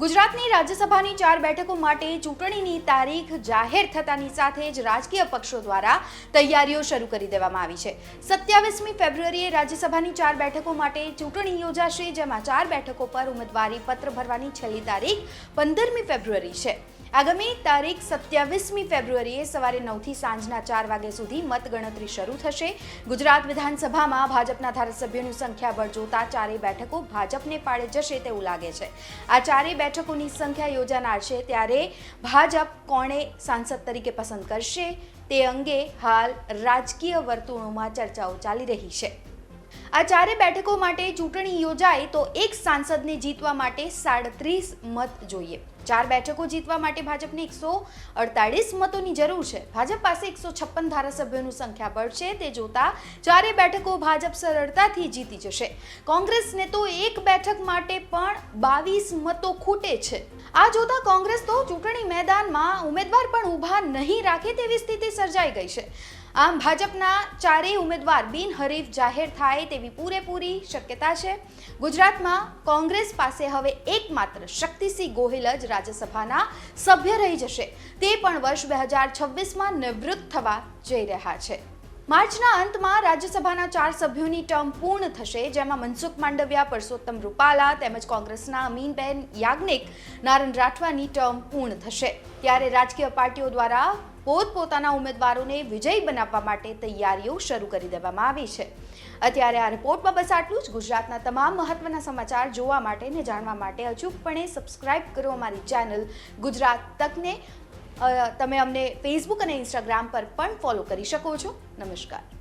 ગુજરાતની રાજ્યસભાની ચાર બેઠકો માટે ચૂંટણીની તારીખ જાહેર થતાની સાથે જ રાજકીય પક્ષો દ્વારા તૈયારીઓ શરૂ કરી દેવામાં આવી છે. સત્યાવીસમી ફેબ્રુઆરીએ રાજ્યસભાની ચાર બેઠકો માટે ચૂંટણી યોજાશે, જેમાં ચાર બેઠકો પર ઉમેદવારી પત્ર ભરવાની છેલ્લી તારીખ પંદરમી ફેબ્રુઆરી છે. આગામી તારીખ સત્યાવીસમી ફેબ્રુઆરીએ સવારે નવથી સાંજના ચાર વાગ્યા સુધી મતગણતરી શરૂ થશે. ગુજરાત વિધાનસભામાં ભાજપના ધારાસભ્યોની સંખ્યાબળ જોતા ચારેય બેઠકો ભાજપને પાડે જશે તેવું લાગે છે. આ ચારેય બેઠકોની સંખ્યા યોજાનાર છે ત્યારે ભાજપ કોણે સાંસદ તરીકે પસંદ કરશે તે અંગે હાલ રાજકીય વર્તુળોમાં ચર્ચાઓ ચાલી રહી છે. આ ચારે બેઠકો માટે ચૂંટણી યોજાય તો એક સાંસદને જીતવા માટે સાડત્રીસ મત જોઈએ. ચાર બેઠકો જીતવા માટે ભાજપને એકસો અડતાળીસ મતોની જરૂર છે. ભાજપ પાસે એકસો છપ્પન ધારાસભ્યોનું સંખ્યાબળ છે. તે જોતા ચારે બેઠકો ભાજપ સરળતાથી જીતી જશે. કોંગ્રેસને તો એક બેઠક માટે પણ બાવીસ મતો ખૂટે છે. આ જોતા કોંગ્રેસ તો ચૂંટણી મેદાનમાં ઉમેદવાર પણ ઊભા નહીં રાખે તેવી સ્થિતિ સર્જાઈ ગઈ છે. આમ ભાજપના ચારેય ઉમેદવાર બિનહરીફ જાહેર થાય તેવી પૂરેપૂરી શક્યતા છે. ગુજરાતમાં કોંગ્રેસ પાસે હવે એકમાત્ર શક્તિસિંહ ગોહિલ જ રાજ્યસભાના સભ્ય રહી જશે. તે પણ વર્ષ બે હજાર છવ્વીસમાં નિવૃત્ત થવા જઈ રહ્યા છે. માર્ચના અંતમાં રાજ્યસભાના ચાર સભ્યોની ટર્મ પૂર્ણ થશે, જેમાં મનસુખ માંડવિયા, પરસોત્તમ રૂપાલા તેમજ કોંગ્રેસના અમીનબેન યાજ્ઞિક નારણ રાઠવાની ટર્મ પૂર્ણ થશે. ત્યારે રાજકીય પાર્ટીઓ દ્વારા પોતપોતાના ઉમેદવારોને વિજયી બનાવવા માટે તૈયારીઓ શરૂ કરી દેવામાં આવી છે. અત્યારે આ રિપોર્ટમાં બસ આટલું જ. ગુજરાતના તમામ મહત્વના સમાચાર જોવા માટે ને જાણવા માટે અચૂકપણે સબસ્ક્રાઇબ કરો અમારી ચેનલ ગુજરાત તકને. તમે અમને ફેસબુક અને ઇન્સ્ટાગ્રામ પર પણ ફોલો કરી શકો છો. નમસ્કાર.